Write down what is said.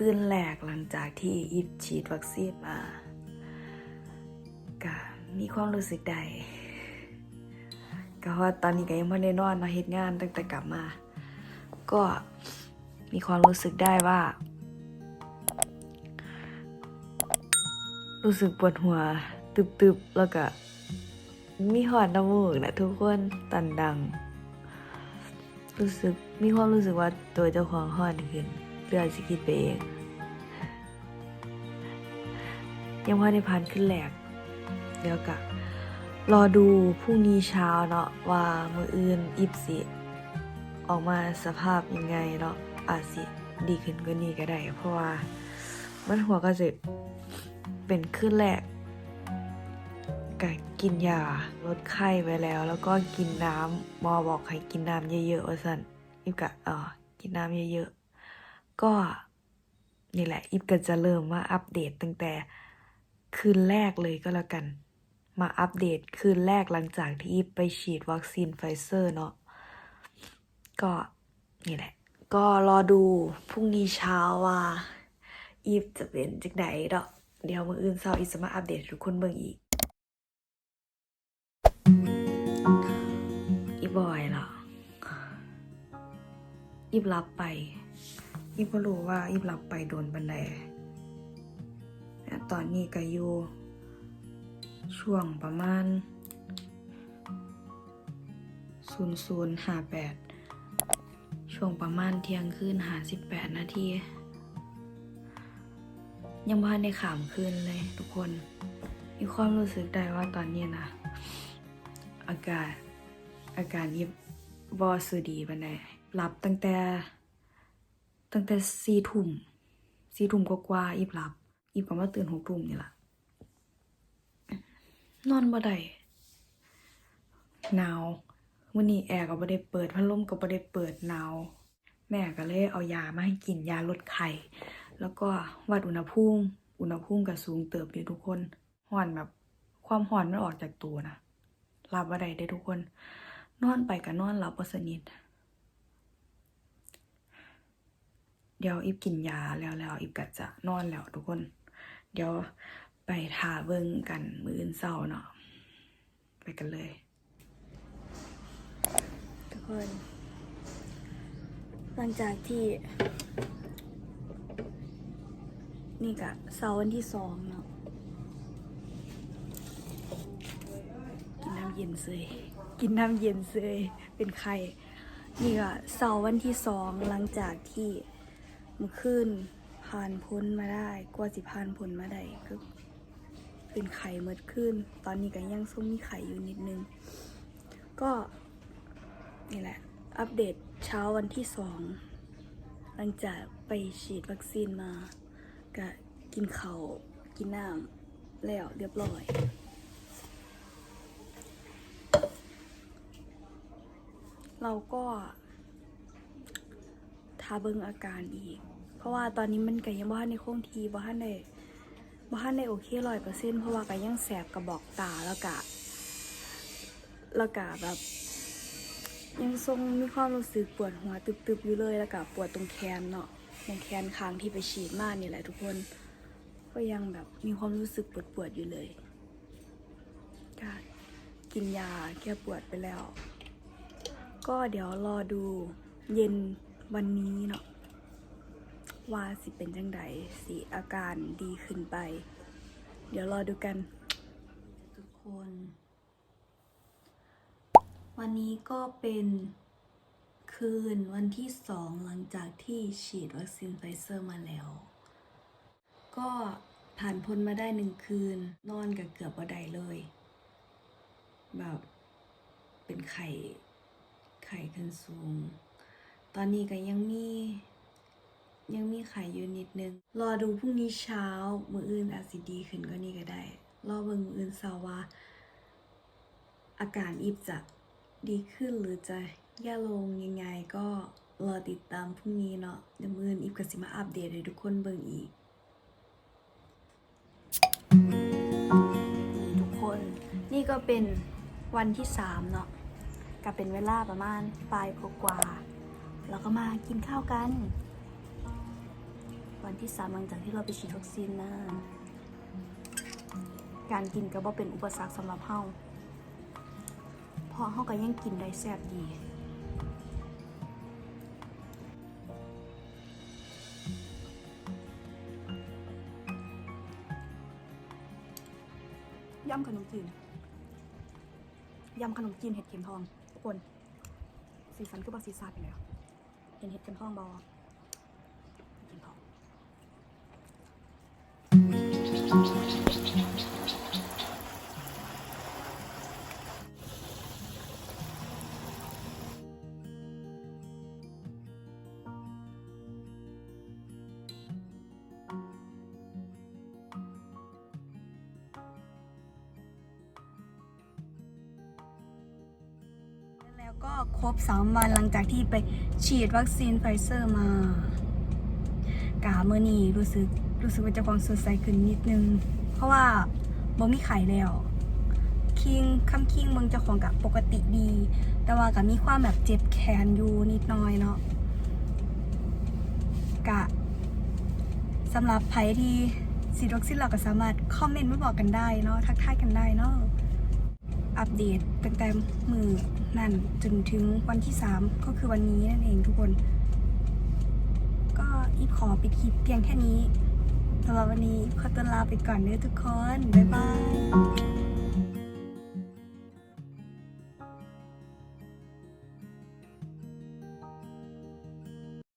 นี่เป็นคืนแรกหลังจากที่อิบฉีดวัคซีนมาก็มีความรู้สึกใดก็ว่าตอนนี้ก็ยังไม่ได้นอนมาเฮ็ดงานตั้งแต่กลับมา ก็มีความรู้สึกได้ว่า รู้สึกปวดหัวตึบๆ แล้วก็มีหอดน้ำมูกนะทุกคนตันดัง รู้สึกมีความรู้สึกว่าตัวเจ้าของหอดขึ้นเพื่อสิคิดไปเอง ยังว่าได้ผ่านขึ้นแหลกเดี๋ยวกะรอดูพรุ่งนี้เช้าเนาะว่ามืออื่นอิบสิ ออกมาสภาพยังไงเนาะอาจสิดีขึ้นกว่านี้ก็ได้ เพราะว่ามันหัวก็จะเป็นขึ้นแรกกะกินยาลดไข้ไปแล้ว แล้วก็กินน้ำหมอบอกให้กินน้ำเยอะๆว่าสันอิบกะเออกินน้ำเยอะๆก็นี่แหละอิบก็จะเริ่มมาอัปเดตตั้งแต่ คืนแรกเลยก็แล้วกัน มาอัปเดตคืนแรกหลังจากที่อิบไปฉีดวัคซีนไฟเซอร์เนาะก็นี่แหละ ก็รอดูพรุ่งนี้เช้าว่าอีฟจะเป็นจากไหนดอกเดี๋ยวมืออื่นเช้าอีฟจะมาอัปเดตห้ทุกคนเบิ่งอีกอีบอยเหรออีฟรับไปอีฟก็รู้ว่าอีฟรับไปโดนบันได ตอนนี้ก็อยู่ ช่วงประมาณ 0058 ช่วงประมาณเที่ยงคืนหาสิบแปดนาที ยังบ้านในขามคืนเลยทุกคน มีความรู้สึกได้ว่าตอนนี้นะ อากาศอาการยิบบอสดีปานใดหลับตั้งแต่ ตั้งแต่สี่ทุ่มสี่ทุ่มกว่าๆอีบหลับ อีบก็มาตื่นหกทุ่มนี่ล่ะนอนบ่ได้หนาววันนี้แอร์ก็บ่ได้เปิดพัดลมก็บ่ได้เปิดหนาวแม่ก็เลยเอายามาให้กินยาลดไข้แล้วก็วัดอุณหภูมิอุณหภูมิก็สูงเติบอยู่ทุกคนห่อนแบบความห่อนมันออกจากตัวนะรับบ่ได้เด้ทุกคน นอนไปก็นอนหลับบ่สนิทเดี๋ยวอิบกินยาแล้วแล้วอิบก็จะนอนแล้วทุกคน เดี๋ยวไปทาเบิ่งกันมืออื่นเช้าเนาะไปกันเลย ทุกคน หลังจากที่ นี่กะเสาร์วันที่สองเนาะกินน้ำเย็นเซยกินน้ำเย็นเซยเป็นไข้นี่ก็เสาร์วันที่สองหลังจากที่เมื่อคืน ผ่านพ้นมาได้กว่าสิผ่านพ้นมาได้ก็เป็นไข่เมื่อคืนตอนนี้ก็ยังทรงมีไข่อยู่นิดนึง ก็นี่แหละ อัปเดตเช้าวันที่สองหลังจากไปฉีดวัคซีนมาก็กินเขาวกินน้ำแล้วเรียบร้อย เราก็ทาเบิงอาการอีก เพราะว่าตอนนี้มันก็ยังบ้านในคงทีบ้านในบ้านในโอเคร้อยเปอร์เซ็นต์เพราะว่าก็ยังแสบกระบอกตาแล้วก็แล้วก็แบบ ยังทรงมีความรู้สึกปวดหัวตึบๆอยู่เลยแล้วก็ปวดตรงแขนเนาะตรงแขนค้างที่ไปฉีดมานี่แหละทุกคน ก็ยังแบบมีความรู้สึกปวดๆอยู่เลยก,กินยาแก้ปวดไปแล้ว ก็เดี๋ยวรอดูเย็นวันนี้เนาะ ว่าสิเป็นจังใดสิอาการดีขึ้นไป เดี๋ยวรอดูกัน ทุกคน วันนี้ก็เป็นคืนวันที่สองหลังจากที่ฉีดวัคซีนไฟเซอร์มาแล้ว ก็ผ่านพ้นมาได้หนึ่งคืน นอนกับเกือบบ่ได้เลย แบบเป็นไข่ไข่ขึ้นสูง ตอนนี้ก็ยังมี ยังมีไข่อยู่นิดนึง รอดูพรุ่งนี้เช้า มืออื่นอาจสิดีขึ้นก็นี่ก็ได้ รอเบิ่งมืออื่นเช้าว่า อาการอีบจะดีขึ้นหรือจะแย่ลงยังไงก็รอติดตามพรุ่งนี้เนาะเดี๋ยวมืออนอีฟก็สิมาอัปเดตให้ทุกคนเบิ่งอีกทุกคนนี่ก็เป็นวันที่สามเนาะก็เป็นเวลาประมาณปลายกว่าๆแล้วก็มากินข้าวกัน วันที่สามหลังจากที่เราไปฉีดวัคซีนมาการกินก็บ่เป็นอุปสรรคสำหรับเฮาเพราะเฮาก็ยังกินได้แซ่บดียำขนมจีนยำขนมจีนเห็ดเข็มทอง ทุกคน สีสันคือบอสีซาดไปแล้ว เห็นเห็ดเข็มทองบอ แล้วก็ครบ 3 วันหลังจากที่ไปฉีดวัคซีนไฟเซอร์มากาเมื่อนี้รู้สึกรู้สึกว่าจะความสดใสขึ้นนิดนึง เพราะว่าบ่มีไข่แล้ว คิงคำคิงเมืองเจ้าของกับปกติดี แต่ว่ากับมีความแบบเจ็บแขนอยู่นิดน่อยเนาะกะสำหรับใครที่ฉีดวัคซีนเราก็สามารถคอมเมนต์มาบอกกันได้เนาะทักทายกันได้เนาะอัปเดตตั้งแต่มือ นั่นจนถึงวันที่ 3 ก็คือวันนี้นั่นเองทุกคน ก็อีฟขอปิดคลิปเพียงแค่นี้สำหรับวันนี้ขอตัวลาไปก่อนเด้อทุกคน บ๊ายบาย